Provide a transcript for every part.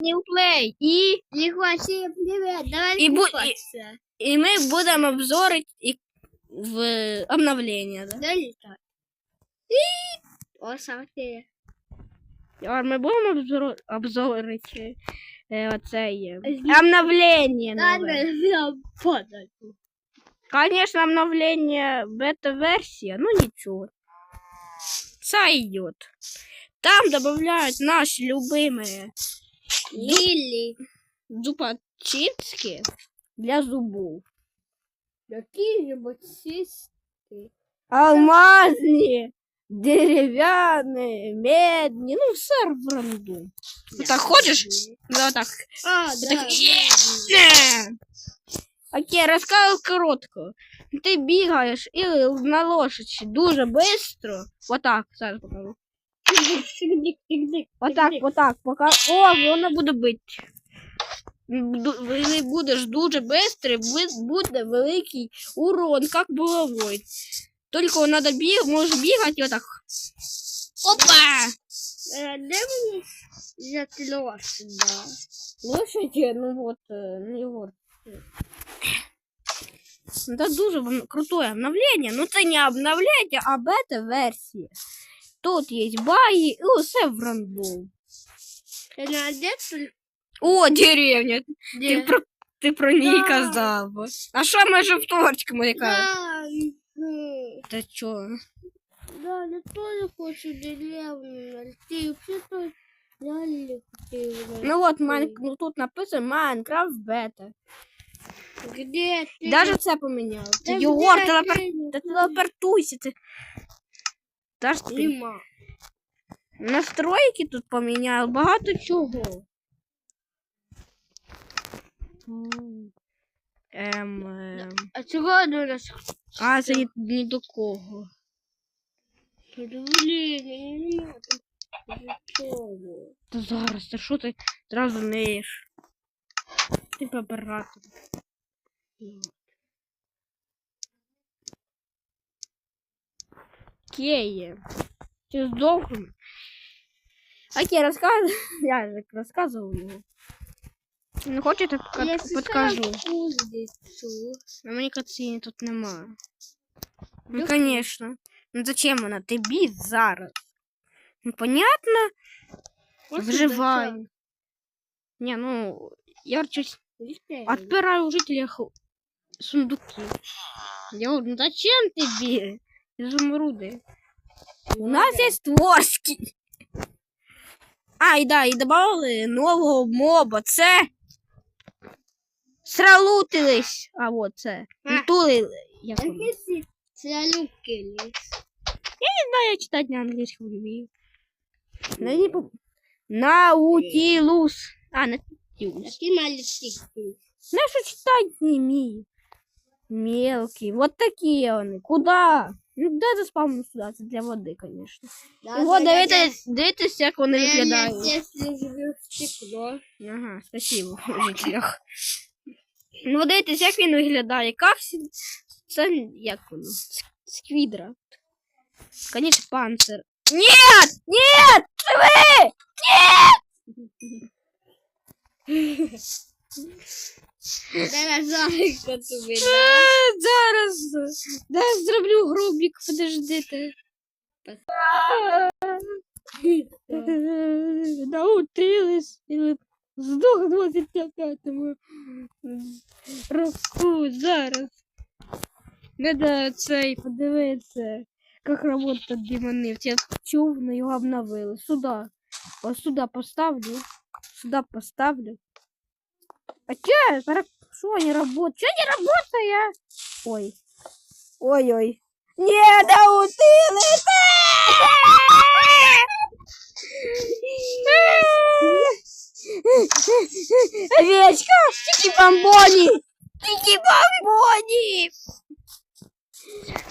Ньюплей. І, Не хоче, привет, давай І не бу- і- хочеться. і ми будемо обзорити і в обновлення. Да? Дай літати. О, сам ти. А ми будемо обзор... обзорити е, оце є. Обновлення. нове. Ладно, я падаю. Конечно, обновление бета-версия, ну ничего. Сойдет. Там добавляют наши любимые Лілі. зубочистки для зубов. Які зубочистки. Алмазные, деревянные, медные, ну все в ранду. Вот так ходишь? Да, вот так. А, Вот да. так. Не. Окей, рассказываю коротко. Ты бегаешь и на лошади дуже быстро. Вот так, зараз покажу. Вот так, вот так, пока. О, воно буде бити. Ду- Коли будеш дуже быстрый, бу- буде великий урон, как булавой. Только надо біг, можеш бігати отак. Опа! Е, Де мені взяти лошадь? Лошади, ну вот, э, ну его. Это дуже вон- крутое обновление. Ну це не обновление, а бета-версія. Тут є баги і усе в. Ти де? О, деревня! Ти про, ти про ній Да. казав. А що ми ж в Торчкому яка? Да, ну, Та чо? да, я тоже хочу деревню найти. Вообще-то реально хотела. Ну от Майн... ну, тут написано Майнкрафт бета. Где ты? Даже це поміняли. Да Єгор, ты? та телепортуйся. Ти... Та ж ти. Нема. Настройки тут поміняли, багато чого. Ем, ем. А чого до нас? А, це ні, ні до кого. Блін. Та зараз, та що ти зразу неєш? Ти побирати. Кеє. Ти здохну. Окей, розказуй. Я же розказував його. Не хочете, Я підка- підкажу. кузницю. А мені катсіні тут немає. Ну, Да. конечно. Ну зачем вона тобі зараз? Ну, понятно? Ось Вживай. Не, ну, я щось Відкрий. отпираю у жителей ху- сундуки. Я говорю, ну зачем тебе изумруды? У нас есть творські. А, і да, і добавили нового моба. Це сралутились. А вот це. Який це любки ліс? Да, я читать на. Да не по... Наутилус. А, Наутилус. Які малюсики? Знаешь, что читать не умею. Мелкие. Вот такие они. Куда? Ну, да, за спавну сюда. Это для воды, конечно. И вот, дивитесь, дивитесь, як вони виглядають. Якщо живе в стекло. Ага, спасибо, жителях. Ну, дивитесь, як він виглядає. Як це, як воно? Сквідра. Конечно, панцир. Нет! Нет! Живи! Зараз зараз тобі, Е, Зараз. Да, зроблю грубік, подождите. Наутились. І здох 25-му року зараз. Надо цей подивитися, як работают демони. Я чув, но його обновили. Сюда. Ось сюда поставлю. Сюда поставлю. А че? Что не работает? Что не работает? Ой. Ой-ой. Не наутились! Овечка! Тики бомбони! Тики бомбони!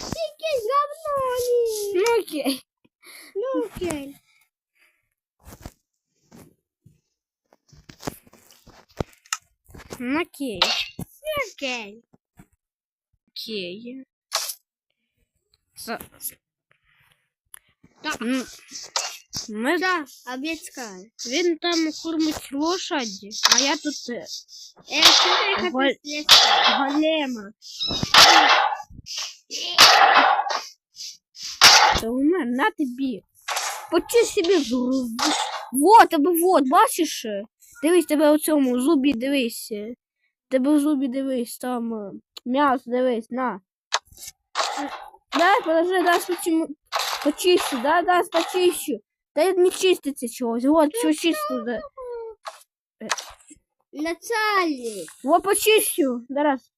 Тільки говно. Ну окей. Ну окей. На кей. окей, кей. Так. Ми... Да, обіцяю. Він там кормить лошаді, а я тут... Е, що Гол... Голема. Та у мене, на тобі. Почти собі зробиш. Вот, або вот, бачиш? Э? Дивись, тебе у цьому зубі, дивись. е. Тебе в зубі дивись, там е, м'ясо, дивись, на. Дай, подожди, дай почему. Почищу, дай, дай, почищу. Та не чиститься чогось. Вот, що чисто. да. Начальник. Вот почищу. Зараз.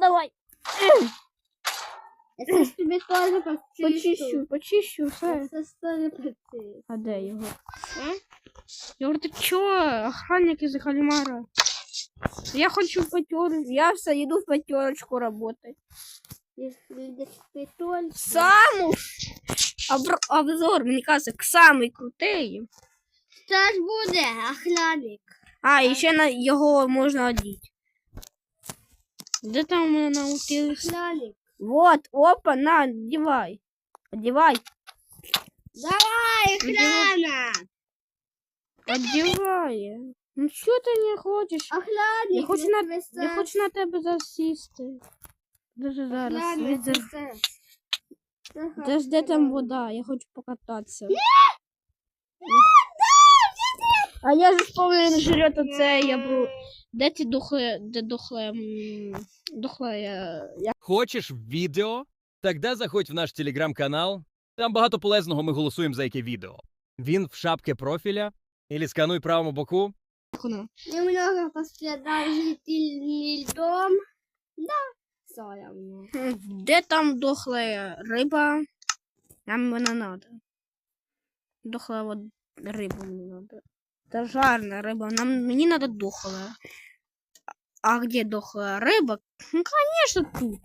Давай. Ех, Это ж тебе тоже почищу. Почищу, почищу, все. Это тоже почищу. А де його? А? Йор, ти чо? Охранник із Кальмара. Я хочу в пятерочку. Я все иду в пятерочку работать. Если ты только... Сам уж. Обр- обзор, мені кажется, к самий крутий. Что ж буде, охранник? А, і ще на його можна одіти. Де там у мене наутились? Охранник. Вот, опа, на, одевай. Одевай, Давай, охрана! одевай. Ну що ти не хочеш? Охранник, Я хочу на, я хочу на тебе засісти. Даже зараз. Охранник, Від зар- кричать. Де ж де там вода? Я хочу покататися. А я ж повинен жрет оце, я беру. Де ті духле, де духле, м, духле, я, я Хочеш відео? Тогда заходь в наш телеграм-канал. Там багато полезного ми голосуємо за яке відео. Він в шапці профіля. Ілі скануй правому боку. Немного пострадал жительный дом. Да, соромно. Де там дохла риба? Нам вона надо. Дохла вот рибу мені надо. Это жарная рыба. Нам не надо дохлая. А где дохлая рыба? Ну, конечно, тут.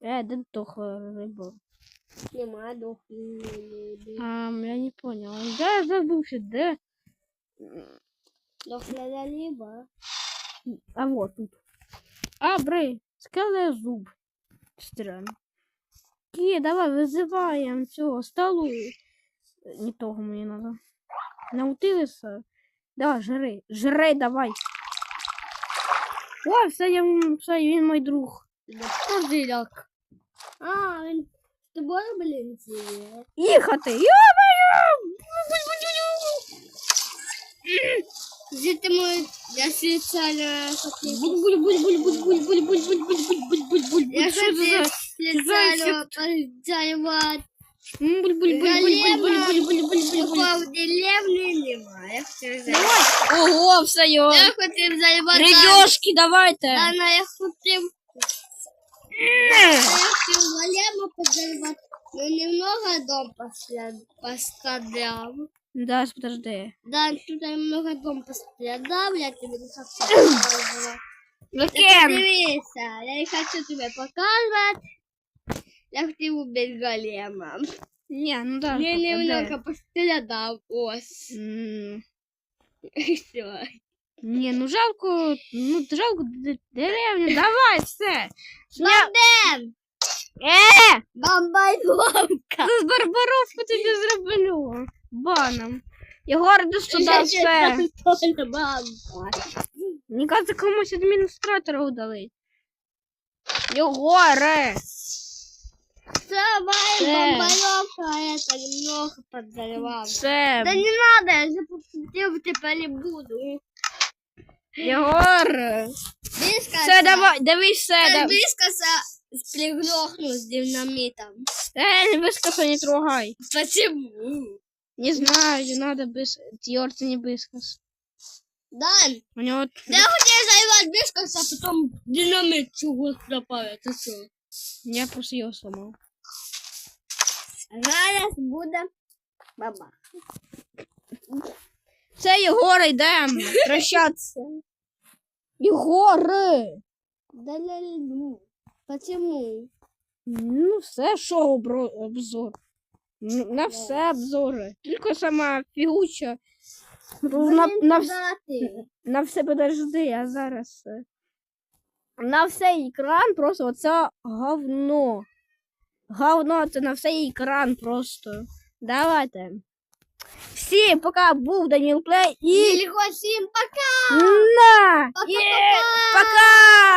Э, это дохлая рыба. Нема дохлой рыбы. А, я не понял. Да, задушит, да? Дохлая рыба. А вот тут. А, Брей, скалая зуб. Странно. Ки, давай вызываем все, столу. Не того мне надо. Наутилися. Давай, жри. Жри, давай. О, все, я, все, він мій друг. Козырек. А, он с тобой, блин, тебе? Їхати! Йо-моє! Ты мой... Я. Буль-буль-буль-буль-буль-буль-буль-буль-буль-буль-буль. Я це Упав деревний, немає. Все заливає. Ого, все йо. Я хотів заливати. Рейдьошки, давайте. А на я хотів. Я хотів голема позаливати. Ну немного дом пострадал. Да, подожди. Да, тут немного дом пострадал, я тебе не хочу показывать. Ну, я не хочу тебе показывать. Я хотел убить голема. Не, ну да. Я немного пострадал, ось. все. Не, ну жалко, ну жалко д- деревню, давай, все. Я... Бандем! Е, Бомбардировка! з Барбаровку тобі зроблю. Баном. Єгор, іди сюди, все. Мені кажется, комусь адміністратора удалить. Єгоре. Давай Це... это а немного подзаливала. Да не надо, я же посмотрел, тепер не буду. Єгор! Все, давай, дави все. Дав... Дискоса приглохну с динамитом. Эй, дискоса не трогай. Почему? Не знаю, надо бис... Йор, не бискос. Дан, у него... я хотів займати дискоса, а потом динамит чего запалит, Це все. Я просто його сломав. Зараз буде баба. Це Єгора, йдемо прощатися. Єгори! Да ля ну. Почему? Ну, все, що обро- обзор. На все обзори. Тільки сама фігуча. Ну, На, на, ты? на все подожди, а зараз на всей екран просто оце говно. Говно це на всей екран просто. Давайте. Всім пока був Даніл Плей і... Ільго, всім пока! На! Пока-пока! Пока!